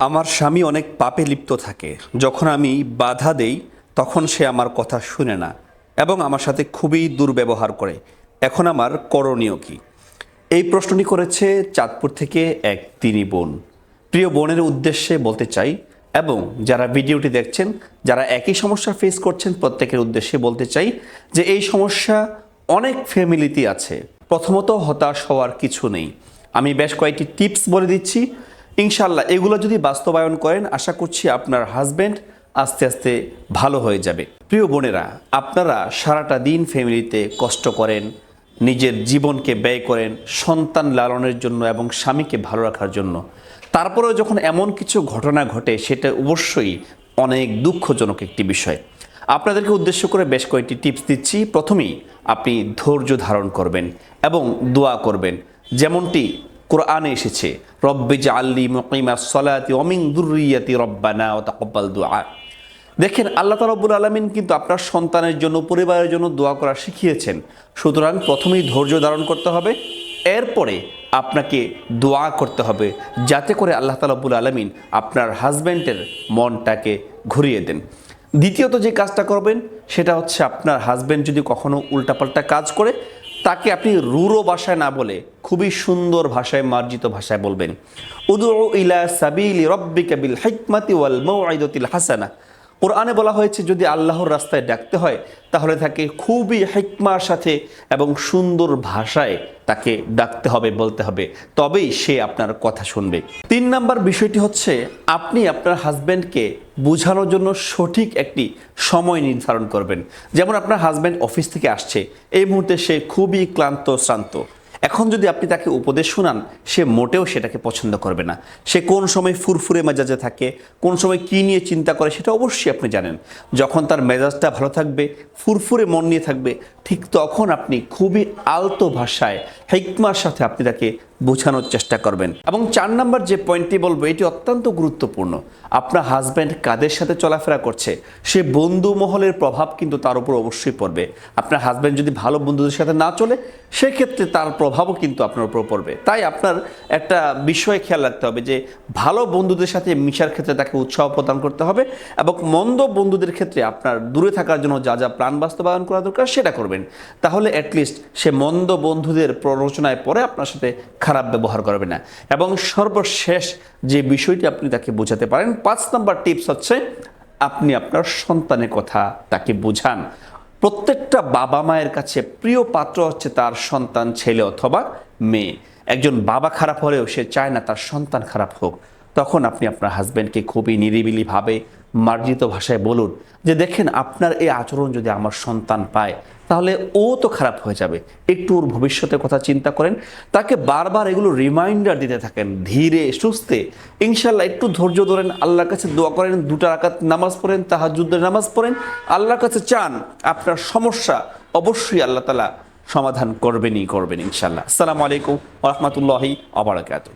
আমার স্বামী অনেক পাপে লিপ্ত থাকে। যখন আমি বাধা দেই, তখন সে আমার কথা শুনে না এবং আমার সাথে খুবই দুর্ব্যবহার করে। এখন আমার করণীয় কি? এই প্রশ্নটি করেছে চাঁদপুর থেকে এক তিনি বোন। প্রিয় বোনের উদ্দেশ্যে বলতে চাই, এবং যারা ভিডিওটি দেখছেন, যারা একই সমস্যা ফেস করছেন, প্রত্যেকের উদ্দেশ্যে বলতে চাই যে এই সমস্যা অনেক ফ্যামিলিতে আছে। প্রথমত হতাশ হওয়ার কিছু নেই। আমি বেশ কয়েকটি টিপস বলে দিচ্ছি। ইনশাল্লাহ এগুলো যদি বাস্তবায়ন করেন, আশা করছি আপনার হাজব্যান্ড আস্তে আস্তে ভালো হয়ে যাবে। প্রিয় বোনেরা, আপনারা সারাটা দিন ফ্যামিলিতে কষ্ট করেন, নিজের জীবনকে ব্যয় করেন, সন্তান লালনের জন্য এবং স্বামীকে ভালো রাখার জন্য। তারপরেও যখন এমন কিছু ঘটনা ঘটে, সেটা অবশ্যই অনেক দুঃখজনক একটি বিষয়। আপনাদেরকে উদ্দেশ্য করে বেশ কয়েকটি টিপস দিচ্ছি। প্রথমেই আপনি ধৈর্য ধারণ করবেন এবং দোয়া করবেন। যেমনটি কোরআনে এসেছে, রব্বে জাল্লি মকিমা সলাতি অমিং দুর্রিয়াতি রব্বানা ও তাকব্বাল দোয়া দেখেন, আল্লাহ তালব্বুল আলমিন কিন্তু আপনার সন্তানের জন্য, পরিবারের জন্য দোয়া করা শিখিয়েছেন। সুতরাং প্রথমেই ধৈর্য ধারণ করতে হবে, এরপরে আপনাকে দোয়া করতে হবে, যাতে করে আল্লাহ তালব্বুল আলমিন আপনার হাজব্যান্ডের মনটাকে ঘুরিয়ে দেন। দ্বিতীয়ত যে কাজটা করবেন, সেটা হচ্ছে আপনার হাজব্যান্ড যদি কখনো উল্টাপাল্টা কাজ করে তাকে আপনি রুরো ভাষায় না বলে খুবই সুন্দর ভাষায়, মার্জিত ভাষায় বলবেন। উদু ইলা সাবিলি রব্বিকা বিল হিকমাতি ওয়াল মাউইদাতিল হাসানা। কোরআনে বলা হয়েছে, যদি আল্লাহর রাস্তায় ডাকতে হয়, তাহলে তাকে খুবই হিকমার সাথে এবং সুন্দর ভাষায় তাকে ডাকতে হবে, বলতে হবে। তবেই সে আপনার কথা শুনবে। তিন নাম্বার বিষয়টি হচ্ছে, আপনি আপনার হাজব্যান্ডকে বোঝানোর জন্য সঠিক একটি সময় নির্ধারণ করবেন। যেমন আপনার হাজব্যান্ড অফিস থেকে আসছে, এই মুহূর্তে সে খুবই ক্লান্ত, শ্রান্ত। এখন যদি আপনি তাকে উপদেশ শুনান, সে মোটেও সেটাকে পছন্দ করবে না। সে কোন সময় ফুরফুরে মেজাজে থাকে, কোন সময় কী নিয়ে চিন্তা করে সেটা অবশ্যই আপনি জানেন। যখন তার মেজাজটা ভালো থাকবে, ফুরফুরে মন নিয়ে থাকবে, ঠিক তখন আপনি খুবই আলতো ভাষায়, হেকমার সাথে আপনি তাকে বোঝানোর চেষ্টা করবেন। এবং চার নাম্বার যে পয়েন্টটি বলব, এটি অত্যন্ত গুরুত্বপূর্ণ। আপনার হাজব্যান্ড কাদের সাথে চলাফেরা করছে, সে বন্ধু মহলের প্রভাব কিন্তু তার উপর অবশ্যই পড়বে। আপনার হাজব্যান্ড যদি ভালো বন্ধুদের সাথে না চলে, সেক্ষেত্রে তার প্রভাবও কিন্তু আপনার উপর পড়বে। তাই আপনার একটা বিষয়ে খেয়াল রাখতে হবে যে, ভালো বন্ধুদের সাথে মিশার ক্ষেত্রে তাকে উৎসাহ প্রদান করতে হবে এবং মন্দ বন্ধুদের ক্ষেত্রে আপনার দূরে থাকার জন্য যা যা প্রাণ বাস্তবায়ন করা দরকার সেটা করবেন। তাহলে অ্যাটলিস্ট সে মন্দ বন্ধুদের প্ররোচনায় পরে আপনার সাথে খারাপ ব্যবহার করবে না। এবং সর্বশেষ যে বিষয়টি আপনি তাকে বোঝাতে পারেন, পাঁচ নম্বর টিপস হচ্ছে আপনি আপনার সন্তানের কথা তাকে বোঝান। প্রত্যেকটা বাবা মায়ের কাছে প্রিয় পাত্র হচ্ছে তার সন্তান ছেলে অথবা মেয়ে। একজন বাবা খারাপ হলেও সে চায় না তার সন্তান খারাপ হোক। তখন আপনি আপনার হাজব্যান্ডকে খুবই নিরিবিলিভাবে মার্জিত ভাষায় বলুন যে, দেখেন, আপনার এই আচরণ যদি আমার সন্তান পায় তাহলে ও তো খারাপ হয়ে যাবে। একটু ওর ভবিষ্যতের কথা চিন্তা করেন। তাকে বারবার এগুলো রিমাইন্ডার দিতে থাকেন, ধীরে, সুস্থে। ইনশাল্লাহ একটু ধৈর্য ধরেন, আল্লাহর কাছে দোয়া করেন, দুটা রাকাত নামাজ পড়েন তাহাজুদ্দের নামাজ পড়েন। আল্লাহর কাছে চান, আপনার সমস্যা অবশ্যই আল্লাহ তালা সমাধান করবেনই করবেন ইনশাল্লাহ আসসালামু আলাইকুম রহমতুল্লাহি আবরাকাত